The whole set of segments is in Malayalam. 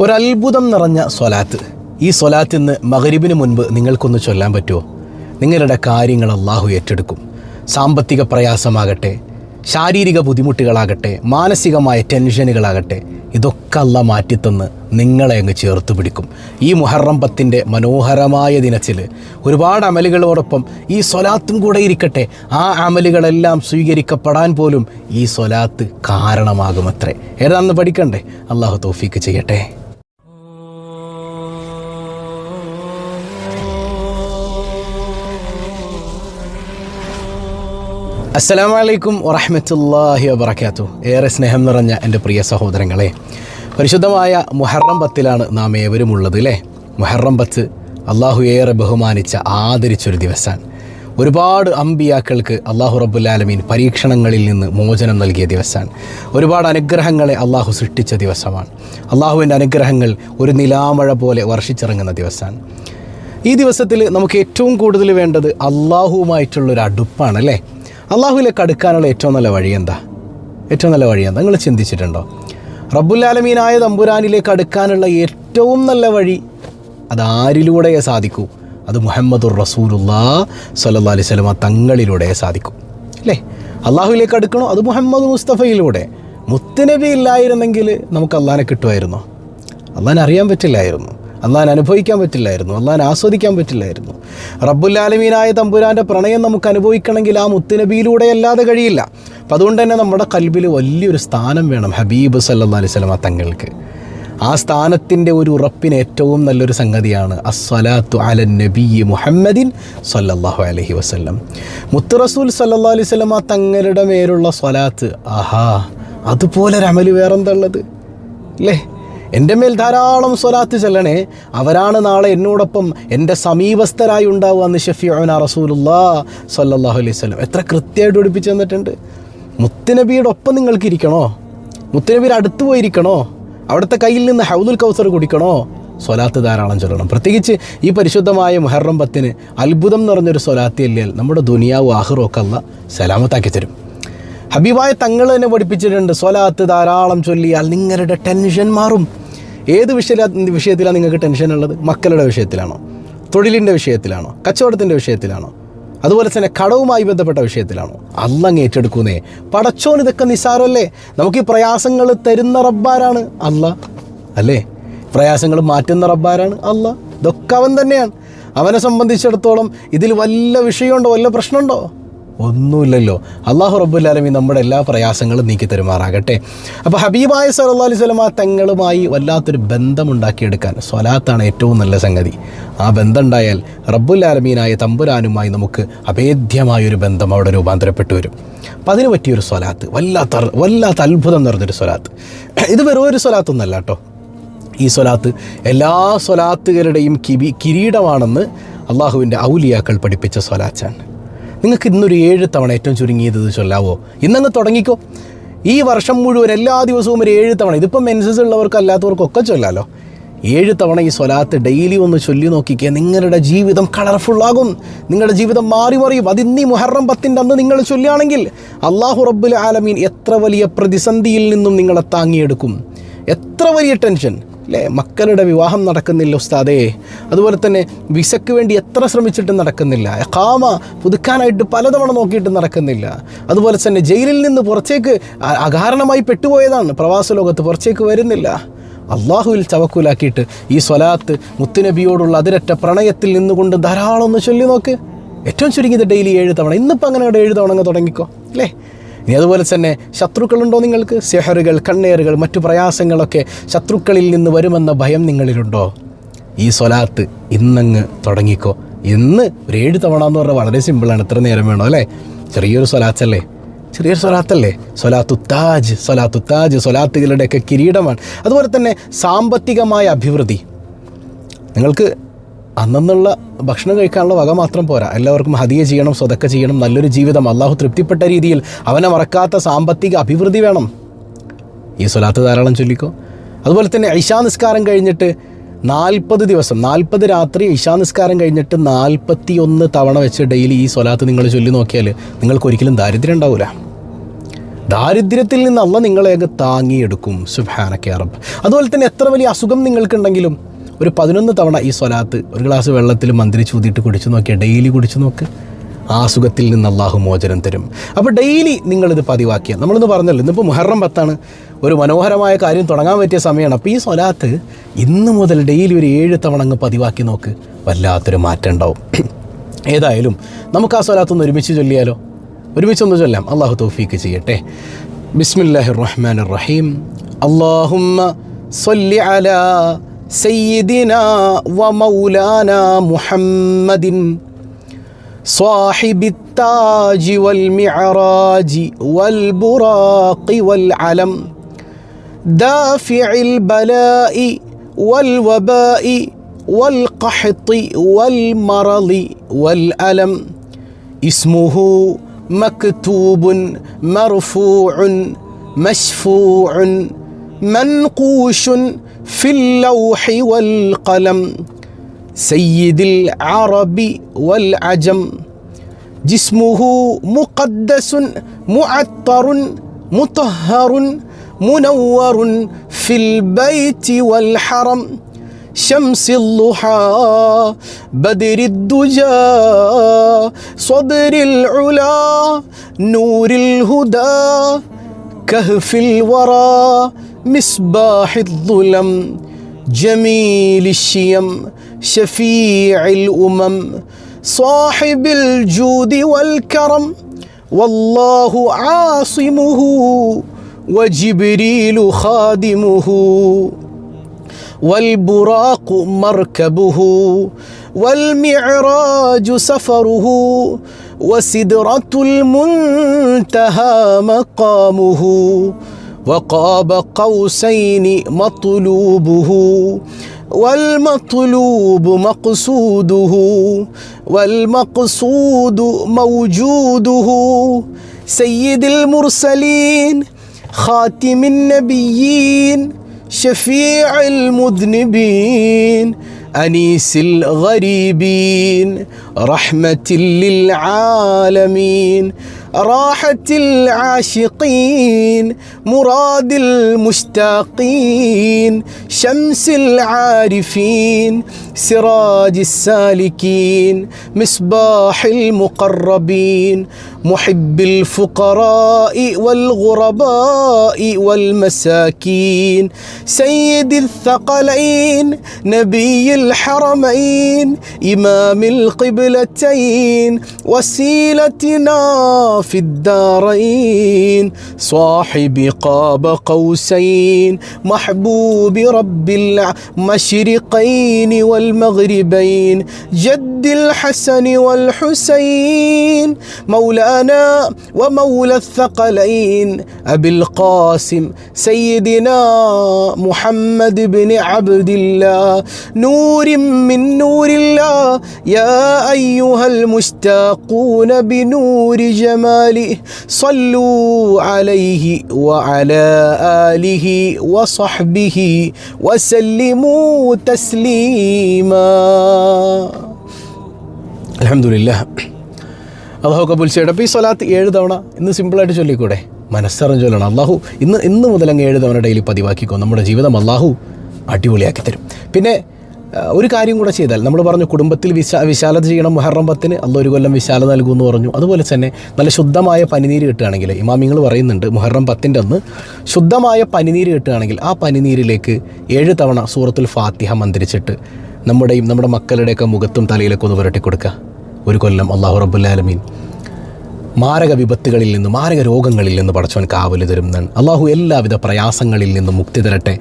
ഒരത്ഭുതം നിറഞ്ഞ സ്വലാത്ത്. ഈ സ്വലാത്ത് ഇന്ന് മുൻപ് നിങ്ങൾക്കൊന്ന് ചൊല്ലാൻ പറ്റുമോ നിങ്ങളുടെ കാര്യങ്ങൾ അള്ളാഹു ഏറ്റെടുക്കും. സാമ്പത്തിക പ്രയാസമാകട്ടെ ശാരീരിക ബുദ്ധിമുട്ടുകളാകട്ടെ മാനസികമായ ടെൻഷനുകളാകട്ടെ ഇതൊക്കെ അല്ല മാറ്റിത്തന്ന് നിങ്ങളെ അങ്ങ് ചേർത്ത് പിടിക്കും. ഈ മുഹറം പത്തിന്റെ മനോഹരമായ ദിനത്തിൽ ഒരുപാട് അമലുകളോടൊപ്പം ഈ സ്വലാത്തും കൂടെ ഇരിക്കട്ടെ. ആ അമലുകളെല്ലാം സ്വീകരിക്കപ്പെടാൻ പോലും ഈ സ്വലാത്ത് കാരണമാകുമത്രേ. ഏതാണെന്ന് പഠിക്കണ്ടേ? അള്ളാഹു തോഫീക്ക് ചെയ്യട്ടെ. അസ്സലാമു അലൈക്കും വറഹമത്തല്ലാഹി വബർക്കാത്തു ഏറെ സ്നേഹം നിറഞ്ഞ എന്റെ പ്രിയ സഹോദരങ്ങളെ പരിശുദ്ധമായ മുഹറം പത്തിലാണ് നാം ഏവരും ഉള്ളത് അല്ലേ മുഹറം പത്ത് അള്ളാഹു ഏറെ ബഹുമാനിച്ച ആദരിച്ചൊരു ദിവസമാണ് ഒരുപാട് അമ്പിയാക്കൾക്ക് അള്ളാഹു റബ്ബുല്ലാലമീൻ പരീക്ഷണങ്ങളിൽ നിന്ന് മോചനം നൽകിയ ദിവസമാണ് ഒരുപാട് അനുഗ്രഹങ്ങളെ അള്ളാഹു സൃഷ്ടിച്ച ദിവസമാണ്. അള്ളാഹുവിന്റെ അനുഗ്രഹങ്ങൾ ഒരു നിലാമഴ പോലെ വർഷിച്ചിറങ്ങുന്ന ദിവസമാണ് ഈ ദിവസത്തിൽ നമുക്ക് ഏറ്റവും കൂടുതൽ വേണ്ടത് അള്ളാഹുവുമായിട്ടുള്ളൊരു അടുപ്പാണ് അല്ലേ അള്ളാഹുവിലേക്ക് അടുക്കാനുള്ള ഏറ്റവും നല്ല വഴി എന്താ? ഏറ്റവും നല്ല വഴി എന്താ? നിങ്ങൾ ചിന്തിച്ചിട്ടുണ്ടോ? റബ്ബുല്ലാലമീനായ തമ്പുരാനിലേക്ക് അടുക്കാനുള്ള ഏറ്റവും നല്ല വഴി അത് ആരിലൂടെ സാധിക്കൂ? അത് മുഹമ്മദുർ റസൂലുല്ലാ സല്ലാ അലൈഹി സ്വലമ തങ്ങളിലൂടെ സാധിക്കും. അല്ലേ? അള്ളാഹുവിലേക്ക് അടുക്കണോ? അത് മുഹമ്മദ് മുസ്തഫയിലൂടെ. മുത്തനബി ഇല്ലായിരുന്നെങ്കിൽ നമുക്ക് അള്ളാഹിനെ കിട്ടുമായിരുന്നോ? അള്ളാഹിനെ അറിയാൻ പറ്റില്ലായിരുന്നു. അള്ളാഹിനെ അനുഭവിക്കാൻ പറ്റില്ലായിരുന്നു. അള്ളാൻ ആസ്വദിക്കാൻ പറ്റില്ലായിരുന്നു. റബ്ബുല്ലാലമീനായ തമ്പുരാന്റെ പ്രണയം നമുക്ക് അനുഭവിക്കണമെങ്കിൽ ആ മുത്തുനബിയിലൂടെ അല്ലാതെ കഴിയില്ല. അപ്പം അതുകൊണ്ട് തന്നെ നമ്മുടെ കൽബിൽ വലിയൊരു സ്ഥാനം വേണം ഹബീബ് സല്ലാ അലൈഹി സ്വലമ തങ്ങൾക്ക്. ആ സ്ഥാനത്തിന്റെ ഒരു ഉറപ്പിന് ഏറ്റവും നല്ലൊരു സംഗതിയാണ് അസ്വലാത്തു അല നബി മുഹമ്മദിൻ സല്ലാഹു അലഹി വസല്ലം. മുത്തുറസൂൽ സല്ലാ അലൈഹി വസല്ലമ തങ്ങളുടെ മേലുള്ള സ്വലാത്ത് ആഹാ അതുപോലെ ഒരു വേറെന്താ ഉള്ളത്? അല്ലേ? എന്റെ മേൽ ധാരാളം സ്വലാത്ത് ചെല്ലണേ അവരാണ് നാളെ എന്നോടൊപ്പം എന്റെ സമീപസ്ഥരായി ഉണ്ടാവുക എന്ന് ഷഫിഅന റസൂലുല്ലാ സല്ലല്ലാഹു അലൈഹി വസല്ലം. എത്ര കൃത്യമായിട്ട് ഒടിപ്പിച്ചു തന്നിട്ടുണ്ട്. മുത്തുനബിയുടെ ഒപ്പം നിങ്ങൾക്ക് ഇരിക്കണോ മുത്തുനബിയുടെ അടുത്ത് പോയിരിക്കണോ? അവിടുത്തെ കയ്യിൽ നിന്ന് ഹൗദുൽ കൗസർ കുടിക്കണോ? സ്വലാത്ത് ധാരാളം ചൊല്ലണം. പ്രത്യേകിച്ച് ഈ പരിശുദ്ധമായ മുഹറം പത്തിന് അത്ഭുതം നിറഞ്ഞൊരു സ്വലാത്തി അല്ലിയാൽ നമ്മുടെ ദുനിയാവ് ആഹ്റൊക്കെ അല്ല സലാമത്താക്കി തരും. ഹബീബായ തങ്ങൾ തന്നെ പഠിപ്പിച്ചിട്ടുണ്ട് സ്വലാത്ത് ധാരാളം ചൊല്ലിയാൽ നിങ്ങളുടെ ടെൻഷൻ മാറും. ഏത് വിഷയ വിഷയത്തിലാണ് നിങ്ങൾക്ക് ടെൻഷൻ ഉള്ളത്? മക്കളുടെ വിഷയത്തിലാണോ? തൊഴിലിന്റെ വിഷയത്തിലാണോ? കച്ചവടത്തിന്റെ വിഷയത്തിലാണോ? അതുപോലെ തന്നെ കടവുമായി ബന്ധപ്പെട്ട വിഷയത്തിലാണോ? അല്ലങ്ങ് ഏറ്റെടുക്കുന്നേ. പടച്ചോൻ ഇതൊക്കെ നിസ്സാരമല്ലേ നമുക്ക് ഈ പ്രയാസങ്ങൾ തരുന്ന റബ്ബാരാണ് അല്ല അല്ലേ? പ്രയാസങ്ങൾ മാറ്റുന്ന റബ്ബാരാണ് അല്ല ഇതൊക്കെ അവൻ തന്നെയാണ്. അവനെ സംബന്ധിച്ചിടത്തോളം ഇതിൽ വല്ല വിഷയമുണ്ടോ? വല്ല പ്രശ്നമുണ്ടോ? ഒന്നുമില്ലല്ലോ. അള്ളാഹു റബ്ബുല്ലാലമി നമ്മുടെ എല്ലാ പ്രയാസങ്ങളും നീക്കി തരുമാറാകട്ടെ. അപ്പോൾ ഹബീബായ സല്ലാ അലൈഹി സ്വലമ തങ്ങളുമായി വല്ലാത്തൊരു ബന്ധമുണ്ടാക്കിയെടുക്കാൻ സ്വലാത്താണ് ഏറ്റവും നല്ല സംഗതി. ആ ബന്ധം ഉണ്ടായാൽ റബ്ബുല്ലാലമീനായ തമ്പുരാനുമായി നമുക്ക് അഭേദ്യമായൊരു ബന്ധം അവിടെ രൂപാന്തരപ്പെട്ടു വരും. അപ്പം അതിന് പറ്റിയൊരു സ്വലാത്ത് വല്ലാത്ത വല്ലാത്ത അത്ഭുതം നിറഞ്ഞൊരു സ്വലാത്ത്. ഇത് വെറും ഒരു സ്വലാത്തൊന്നല്ല കേട്ടോ. ഈ സ്വലാത്ത് എല്ലാ സ്വലാത്തുകളുടെയും കിബി കിരീടമാണെന്ന് അള്ളാഹുവിന്റെ ഔലിയാക്കൾ പഠിപ്പിച്ച സ്വലാച്ചാണ് നിങ്ങൾക്ക് ഇന്നൊരു ഏഴ് തവണ ഏറ്റവും ചുരുങ്ങിയത് ഇത് ചൊല്ലാവോ? ഇന്നങ്ങ് തുടങ്ങിക്കോ. ഈ വർഷം മുഴുവൻ എല്ലാ ദിവസവും ഒരു ഏഴ് തവണ. ഇതിപ്പം മെൻസസ് ഉള്ളവർക്ക് അല്ലാത്തവർക്കൊക്കെ ചൊല്ലാലോ. ഏഴ് തവണ ഈ സ്വലാത്ത് ഡെയിലി ഒന്ന് ചൊല്ലി നോക്കിക്കേ. നിങ്ങളുടെ ജീവിതം കളർഫുള്ളാകും നിങ്ങളുടെ ജീവിതം മാറി മറിയും. അത് ഇന്നീ മുഹറം പത്തിന്റെ അന്ന് നിങ്ങൾ ചൊല്ലുകയാണെങ്കിൽ അള്ളാഹു റബ്ബുൽ ആലമീൻ എത്ര വലിയ പ്രതിസന്ധിയിൽ നിന്നും നിങ്ങളെ താങ്ങിയെടുക്കും. എത്ര വലിയ ടെൻഷൻ. അല്ലേ മക്കളുടെ വിവാഹം നടക്കുന്നില്ല ഉസ്താദേ. അതുപോലെ തന്നെ വിസയ്ക്ക് വേണ്ടി എത്ര ശ്രമിച്ചിട്ടും നടക്കുന്നില്ല. കാമ പുതുക്കാനായിട്ട് പലതവണ നോക്കിയിട്ടും നടക്കുന്നില്ല. അതുപോലെ തന്നെ ജയിലിൽ നിന്ന് പുറത്തേക്ക് അകാരണമായി പെട്ടുപോയതാണ്. പ്രവാസ ലോകത്ത് പുറത്തേക്ക് വരുന്നില്ല. അള്ളാഹുവിൽ ചവക്കൂലാക്കിയിട്ട് ഈ സ്വലാത്ത് മുത്തുനബിയോടുള്ള അതിരറ്റ പ്രണയത്തിൽ നിന്നുകൊണ്ട് ധാരാളം ഒന്ന് ചൊല്ലി നോക്ക്. ഏറ്റവും ചുരുങ്ങിയത് ഡെയിലി ഏഴ് തവണ. ഇന്നിപ്പോൾ അങ്ങനെ ഏഴ് തവണ അങ്ങ് തുടങ്ങിക്കോ. അല്ലേ ഇനി അതുപോലെ തന്നെ ശത്രുക്കളുണ്ടോ നിങ്ങൾക്ക്? സെഹറുകൾ കണ്ണേറുകൾ മറ്റു പ്രയാസങ്ങളൊക്കെ ശത്രുക്കളിൽ നിന്ന് വരുമെന്ന ഭയം നിങ്ങളിലുണ്ടോ? ഈ സ്വലാത്ത് ഇന്നങ്ങ് തുടങ്ങിക്കോ. ഇന്ന് ഒരു ഏഴ് തവണ എന്ന് പറഞ്ഞാൽ വളരെ സിമ്പിളാണ് ഇത്ര നേരം വേണോ അല്ലേ? ചെറിയൊരു സ്വലാത്തല്ലേ? ചെറിയൊരു സ്വലാത്തല്ലേ? സ്വലാത്തു താജ് സ്വലാത്തു താജ് സ്വലാത്തുകളുടെയൊക്കെ കിരീടമാണ്. അതുപോലെ തന്നെ സാമ്പത്തികമായ അഭിവൃദ്ധി. നിങ്ങൾക്ക് അന്നുള്ള ഭക്ഷണം കഴിക്കാനുള്ള വക മാത്രം പോരാ. എല്ലാവർക്കും ഹദിയ ചെയ്യണം സ്വതക്ക ചെയ്യണം നല്ലൊരു ജീവിതം. അള്ളാഹു തൃപ്തിപ്പെട്ട രീതിയിൽ അവനെ മറക്കാത്ത സാമ്പത്തിക അഭിവൃദ്ധി വേണം. ഈ സ്വലാത്ത് ധാരാളം ചൊല്ലിക്കോ. അതുപോലെ തന്നെ ഇഷാ നിസ്കാരം കഴിഞ്ഞിട്ട് നാൽപ്പത് ദിവസം നാൽപ്പത് രാത്രി ഇഷാ നിസ്കാരം കഴിഞ്ഞിട്ട് നാൽപ്പത്തി ഒന്ന് തവണ വെച്ച് ഡെയിലി ഈ സ്വലാത്ത് നിങ്ങൾ ചൊല്ലി നോക്കിയാൽ നിങ്ങൾക്ക് ഒരിക്കലും ദാരിദ്ര്യം ഉണ്ടാവില്ല ദാരിദ്ര്യത്തിൽ നിന്നല്ല നിങ്ങളെ താങ്ങിയെടുക്കും. സുബാനക്കെ അറബ് അതുപോലെ തന്നെ എത്ര വലിയ അസുഖം നിങ്ങൾക്കുണ്ടെങ്കിലും ഒരു പതിനൊന്ന് തവണ ഈ സ്വലാത്ത് ഒരു ഗ്ലാസ് വെള്ളത്തിൽ മന്ത്രി ഊതിയിട്ട് കുടിച്ചു നോക്കിയാൽ ഡെയിലി കുടിച്ചു നോക്ക്. ആ അസുഖത്തിൽ നിന്ന് അള്ളാഹു മോചനം തരും. അപ്പോൾ ഡെയിലി നിങ്ങളിത് പതിവാക്കിയ നമ്മളിന്ന് പറഞ്ഞല്ലോ ഇന്നിപ്പോൾ മുഹറം പത്താണ്. ഒരു മനോഹരമായ കാര്യം തുടങ്ങാൻ പറ്റിയ സമയമാണ്. അപ്പോൾ ഈ സ്വലാത്ത് ഇന്ന് മുതൽ ഡെയിലി ഒരു ഏഴ് തവണ അങ്ങ് പതിവാക്കി നോക്ക്. വല്ലാത്തൊരു മാറ്റം ഉണ്ടാവും. ഏതായാലും നമുക്ക് ആ സ്വലാത്ത് ഒന്ന് ഒരുമിച്ച് ചൊല്ലിയാലോ? ഒരുമിച്ചൊന്ന് ചൊല്ലാം. അള്ളാഹു തൗഫീക്ക് ചെയ്യട്ടെ. ബിസ്മില്ലാഹി റഹ്മാൻ റഹീം. അള്ളാഹുമ്മ سيدنا ومولانا محمد صاحب التاج والمعراج والبراق والعلم دافع البلاء والوباء والقحط والمرض والألم. اسمه مكتوب مرفوع مشفوع منقوش في اللوح والقلم سيد العرب والعجم. جسمه مقدس معطر مطهر منور في البيت والحرم. شمس الضحى بدر الدجى صدر العلا نور الهدى كهف الورى مصباح الظلم جميل الشيم شفيع الأمم صاحب الجود والكرم والله عاصمه وجبريل خادمه والبراق مركبه والمعراج سفره وسدرة المنتهى مقامه وقاب قوسين مطلوبه والمطلوب مقصوده والمقصود موجوده. سيد المرسلين خاتم النبيين شفيع المذنبين أنيس الغريبين رحمة للعالمين. راحة العاشقين مراد المشتاقين شمس العارفين سراج السالكين مصباح المقربين محب الفقراء والغرباء والمساكين سيد الثقلين نبي الحرمين إمام القبلتين وسيلتنا في الدارين صاحب قاب قوسين محبوب رب المشرقين والمغربين جد الحسن والحسين مولانا ومولى الثقلين أبي القاسم سيدنا محمد بن عبد الله نور من نور الله يا أيها المشتاقون بنور جماله صلوا عليه وعلى آله وصحبه وسلموا تسليما അലഹമില്ല അള്ളാഹു കബുൽ ചെയ്യട്ടെ അപ്പോൾ ഈ സ്വലാത്ത് ഏഴ് തവണ ഇന്ന് സിമ്പിളായിട്ട് ചൊല്ലിക്കൂടെ മനസ്സറിഞ്ഞ് ചൊല്ലണം അള്ളാഹു ഇന്ന് ഇന്ന് മുതൽ അങ്ങ് ഏഴ് തവണ ഡെയിലി പതിവാക്കിക്കോ നമ്മുടെ ജീവിതം അള്ളാഹു അടിപൊളിയാക്കി തരും പിന്നെ ആ, ഒരു കാര്യം കൂടെ ചെയ്താൽ നമ്മൾ പറഞ്ഞു കുടുംബത്തിൽ വിശാ വിശാലത ചെയ്യണം മുഹറം പത്തിന് അല്ല ഒരു കൊല്ലം വിശാലത നൽകുമെന്ന് പറഞ്ഞു. അതുപോലെ തന്നെ നല്ല ശുദ്ധമായ പനിനീര് കിട്ടുകയാണെങ്കിൽ ഇമാമിങ്ങൾ പറയുന്നുണ്ട് മുഹറം പത്തിന്റെ അന്ന് ശുദ്ധമായ പനിനീര് കിട്ടുകയാണെങ്കിൽ ആ പനിനീരിലേക്ക് ഏഴ് തവണ സൂറത്തുൽ ഫാത്തിഹ മന്ത്രിച്ചിട്ട് നമ്മുടെയും നമ്മുടെ മക്കളുടെയൊക്കെ മുഖത്തും തലയിലൊക്കെ ഒന്ന് പുരട്ടി കൊടുക്കുക ഒരു കൊല്ലം അള്ളാഹു റബ്ബുല്ലാലമീൻ മാരക വിപത്തുകളിൽ നിന്ന് മാരക രോഗങ്ങളിൽ നിന്ന് പടച്ചവൻ കാവൽ തരുന്നതാണ് അള്ളാഹു എല്ലാവിധ പ്രയാസങ്ങളിൽ നിന്നും മുക്തി തരട്ടെ.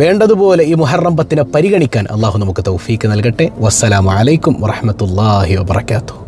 വേണ്ടതുപോലെ ഈ മുഹറം പത്തിനെ പരിഗണിക്കാൻ അള്ളാഹു നമുക്ക് തൗഫീക്ക് നൽകട്ടെ. വസ്സലാമലൈക്കും വറഹമത്തല്ലാഹി വബർക്കാത്തു